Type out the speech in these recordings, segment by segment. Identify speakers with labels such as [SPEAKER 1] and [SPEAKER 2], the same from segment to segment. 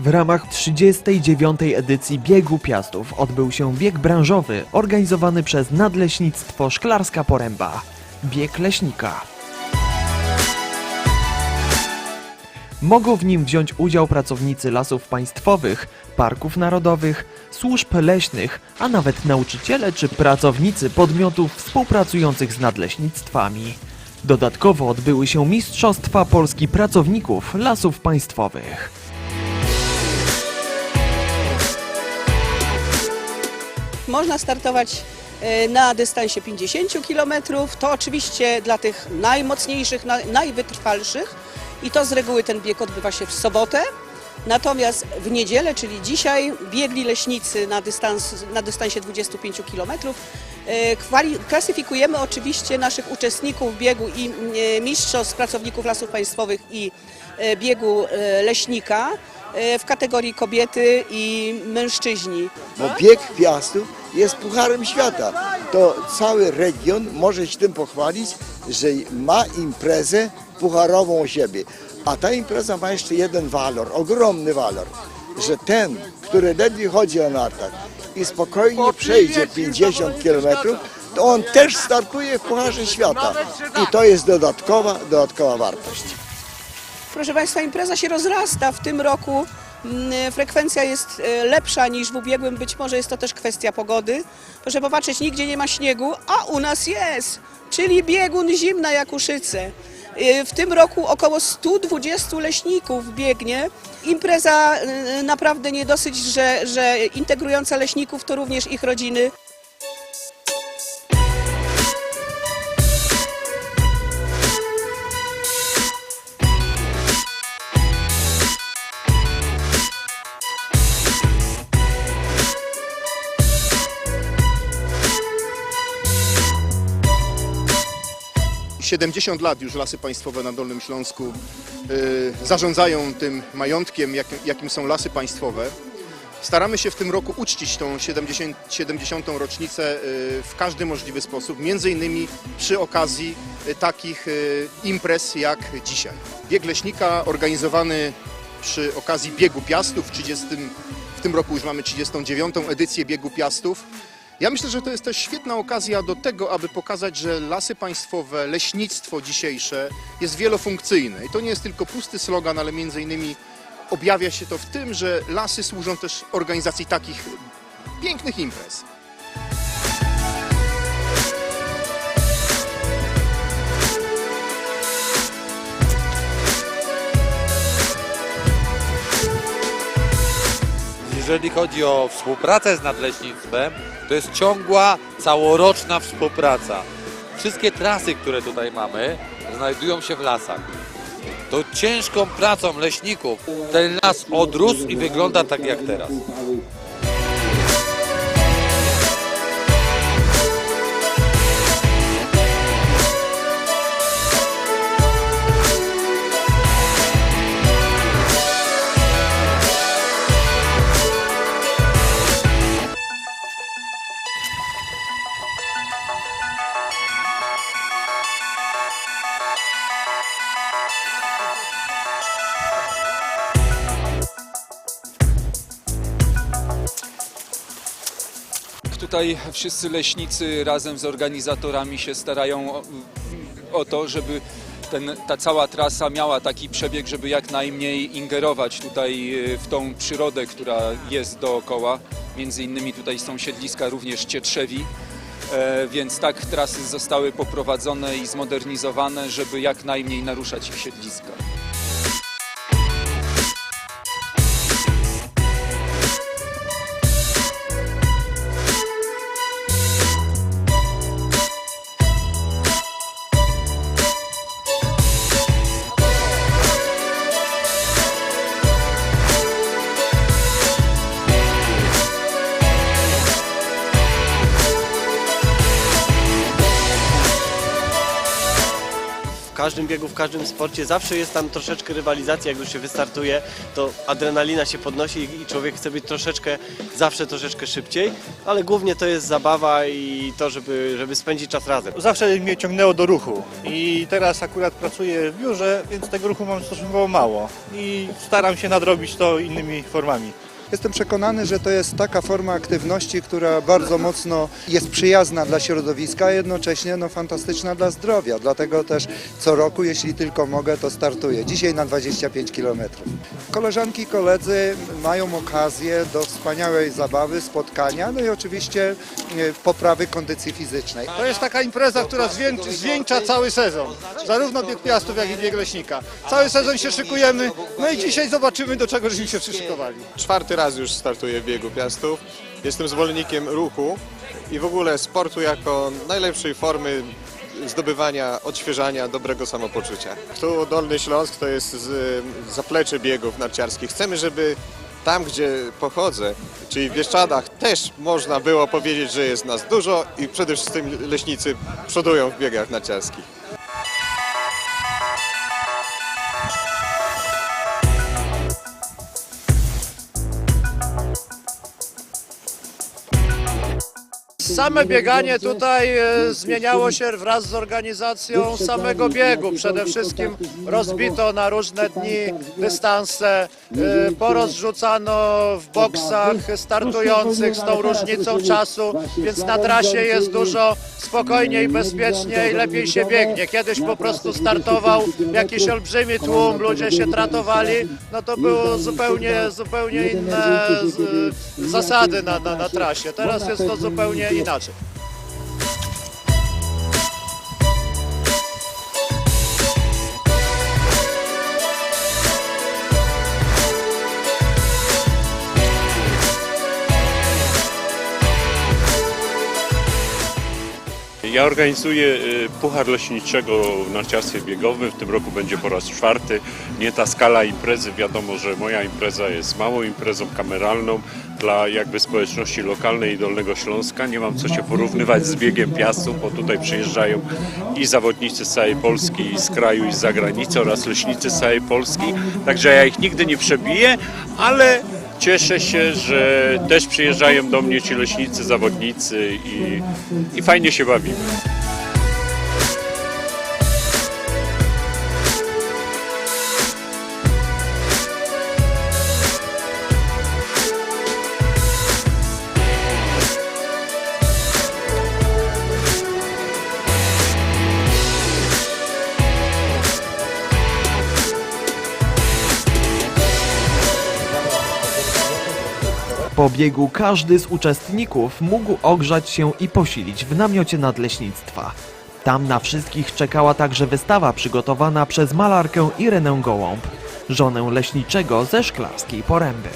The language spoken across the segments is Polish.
[SPEAKER 1] W ramach 39. edycji Biegu Piastów odbył się bieg branżowy organizowany przez Nadleśnictwo Szklarska Poręba. Bieg Leśnika. Mogą w nim wziąć udział pracownicy lasów państwowych, parków narodowych, służb leśnych, a nawet nauczyciele czy pracownicy podmiotów współpracujących z nadleśnictwami. Dodatkowo odbyły się Mistrzostwa Polski Pracowników Lasów Państwowych.
[SPEAKER 2] Można startować e, na dystansie 50 km. To oczywiście dla tych najmocniejszych, na- najwytrwalszych i to z reguły ten bieg odbywa się w sobotę. Natomiast w niedzielę, czyli dzisiaj, biegli leśnicy na, dystans, na dystansie 25 km. Klasyfikujemy oczywiście naszych uczestników biegu i e, mistrzostw pracowników lasów państwowych i e, biegu e, leśnika e, w kategorii kobiety i mężczyźni.
[SPEAKER 3] Bo bieg Piastów jest pucharem świata. To cały region może się tym pochwalić, że ma imprezę pucharową u siebie. A ta impreza ma jeszcze jeden walor, ogromny walor, że ten, który ledwie chodzi o nartach i spokojnie przejdzie 50 km, to on też startuje w Pucharze Świata. I to jest dodatkowa, dodatkowa wartość.
[SPEAKER 2] Proszę Państwa, impreza się rozrasta. W tym roku frekwencja jest e, lepsza niż w ubiegłym. Być może jest to też kwestia pogody. Proszę popatrzeć, nigdzie nie ma śniegu, a u nas jest, czyli biegun zimna Jakuszyce. E, W tym roku około 120 leśników biegnie. Impreza naprawdę nie dosyć, że, że integrująca leśników to również ich rodziny.
[SPEAKER 4] 70 lat już Lasy Państwowe na Dolnym Śląsku y, zarządzają tym majątkiem, jakim, są Lasy Państwowe. Staramy się w tym roku uczcić tą 70, 70. rocznicę y, w każdy możliwy sposób, między innymi przy okazji y, takich imprez jak dzisiaj. Bieg Leśnika organizowany przy okazji Biegu Piastów, 30, w tym roku już mamy 39. edycję Biegu Piastów. Ja myślę, że to jest też świetna okazja do tego, aby pokazać, że lasy państwowe, leśnictwo dzisiejsze jest wielofunkcyjne. I to nie jest tylko pusty slogan, ale między innymi objawia się to w tym, że lasy służą też organizacji takich pięknych imprez.
[SPEAKER 5] Jeżeli chodzi o współpracę z nadleśnictwem, to jest ciągła, całoroczna współpraca. Wszystkie trasy, które tutaj mamy, znajdują się w lasach. To ciężką pracą leśników ten las odrósł i wygląda tak jak teraz.
[SPEAKER 6] Tutaj wszyscy leśnicy razem z organizatorami się starają o, to, żeby ten, ta cała trasa miała taki przebieg, żeby jak najmniej ingerować tutaj e, w tą przyrodę, która jest dookoła. Między innymi tutaj są siedliska również cietrzewi, e, więc tak trasy zostały poprowadzone i zmodernizowane, żeby jak najmniej naruszać ich siedliska.
[SPEAKER 7] Każdym biegu, w każdym sporcie zawsze jest tam troszeczkę rywalizacji, jak już się wystartuje, to adrenalina się podnosi i- człowiek chce być troszeczkę, zawsze troszeczkę szybciej, ale głównie to jest zabawa i to, żeby, żeby spędzić czas razem.
[SPEAKER 8] Zawsze mnie ciągnęło do ruchu i teraz akurat pracuję w biurze, więc tego ruchu mam stosunkowo mało i staram się nadrobić to innymi formami.
[SPEAKER 9] Jestem przekonany, że to jest taka forma aktywności, która bardzo mocno jest przyjazna dla środowiska, a jednocześnie no, fantastyczna dla zdrowia. Dlatego też co roku, jeśli tylko mogę, to startuję. Dzisiaj na 25 km. Koleżanki i koledzy mają okazję do wspaniałej zabawy, spotkania, no i oczywiście e, poprawy kondycji fizycznej.
[SPEAKER 8] To jest taka impreza, która zwiększa, zwieńcza cały sezon, zarówno bieg piastów, jak i bieg leśnika. Cały sezon się szykujemy, no i dzisiaj zobaczymy, do czego żeśmy się przyszykowali.
[SPEAKER 10] Czwarty raz już startuję w biegu Piastów. Jestem zwolennikiem ruchu i w ogóle sportu jako najlepszej formy zdobywania, odświeżania, dobrego samopoczucia. Tu Dolny Śląsk to jest z, zaplecze biegów narciarskich. Chcemy, żeby tam, gdzie pochodzę, czyli w Bieszczadach, też można było powiedzieć, że jest nas dużo i przede wszystkim leśnicy przodują w biegach narciarskich.
[SPEAKER 11] Same bieganie tutaj e, zmieniało się wraz z organizacją samego biegu. Przede wszystkim rozbito na różne dni dystanse, e, porozrzucano w boksach startujących z tą różnicą czasu, więc na trasie jest dużo spokojniej, bezpieczniej, lepiej się biegnie. Kiedyś po prostu startował jakiś olbrzymi tłum, ludzie się tratowali, no to były zupełnie, zupełnie inne z, zasady na, na, na trasie. Teraz jest to zupełnie 到此。
[SPEAKER 12] Ja organizuję y, Puchar Leśniczego w narciarstwie biegowym. W tym roku będzie po raz czwarty. Nie ta skala imprezy. Wiadomo, że moja impreza jest małą imprezą kameralną dla jakby społeczności lokalnej i Dolnego Śląska. Nie mam co się porównywać z biegiem piastów, bo tutaj przyjeżdżają i zawodnicy z całej Polski, i z kraju, i z zagranicy oraz leśnicy z całej Polski. Także ja ich nigdy nie przebiję, ale Cieszę się, że też przyjeżdżają do mnie ci leśnicy, zawodnicy i, i fajnie się bawimy.
[SPEAKER 1] Po biegu każdy z uczestników mógł ogrzać się i posilić w namiocie nadleśnictwa. Tam na wszystkich czekała także wystawa przygotowana przez malarkę Irenę Gołąb, żonę leśniczego ze Szklarskiej Poręby.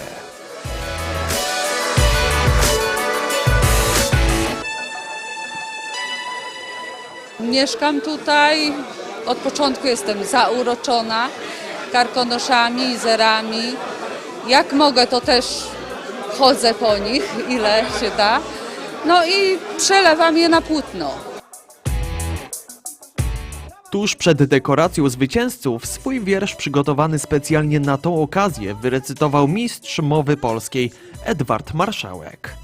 [SPEAKER 13] Mieszkam tutaj, od początku jestem zauroczona karkonoszami, zerami. Jak mogę, to też chodzę po nich, ile się da. No i przelewam je na płótno.
[SPEAKER 1] Tuż przed dekoracją zwycięzców swój wiersz przygotowany specjalnie na tą okazję wyrecytował mistrz mowy polskiej Edward Marszałek.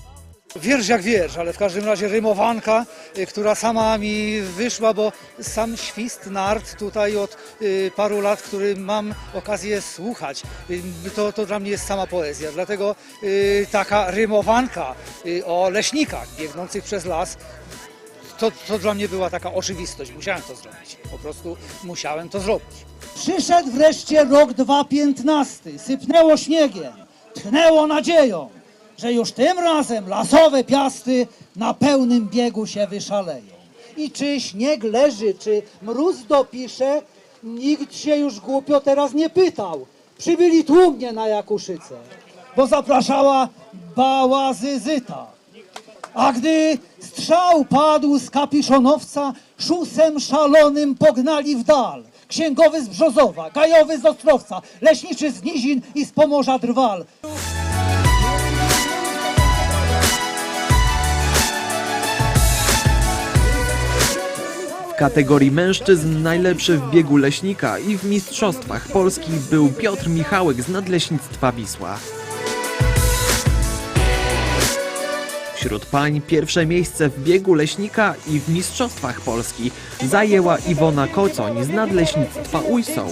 [SPEAKER 11] Wiersz jak wiersz, ale w każdym razie rymowanka, y, która sama mi wyszła, bo sam świst nart tutaj od y, paru lat, który mam okazję słuchać, y, to, to dla mnie jest sama poezja. Dlatego taka rymowanka o leśnikach biegnących przez las, to, to dla mnie była taka oczywistość. Musiałem to zrobić. Po prostu musiałem to zrobić.
[SPEAKER 14] Przyszedł wreszcie rok 2015. Sypnęło śniegiem, tchnęło nadzieją, że już tym razem lasowe piasty na pełnym biegu się wyszaleją. I czy śnieg leży, czy mróz dopisze, nikt się już głupio teraz nie pytał. Przybyli tłumnie na Jakuszycę, bo zapraszała bałazyzyta. A gdy strzał padł z kapiszonowca, szusem szalonym pognali w dal. Księgowy z Brzozowa, gajowy z Ostrowca, leśniczy z Nizin i z Pomorza Drwal.
[SPEAKER 1] Kategorii mężczyzn najlepszy w biegu leśnika i w Mistrzostwach Polski był Piotr Michałek z Nadleśnictwa Wisła. Wśród pań pierwsze miejsce w biegu leśnika i w Mistrzostwach Polski zajęła Iwona Kocoń z Nadleśnictwa Ujsoł.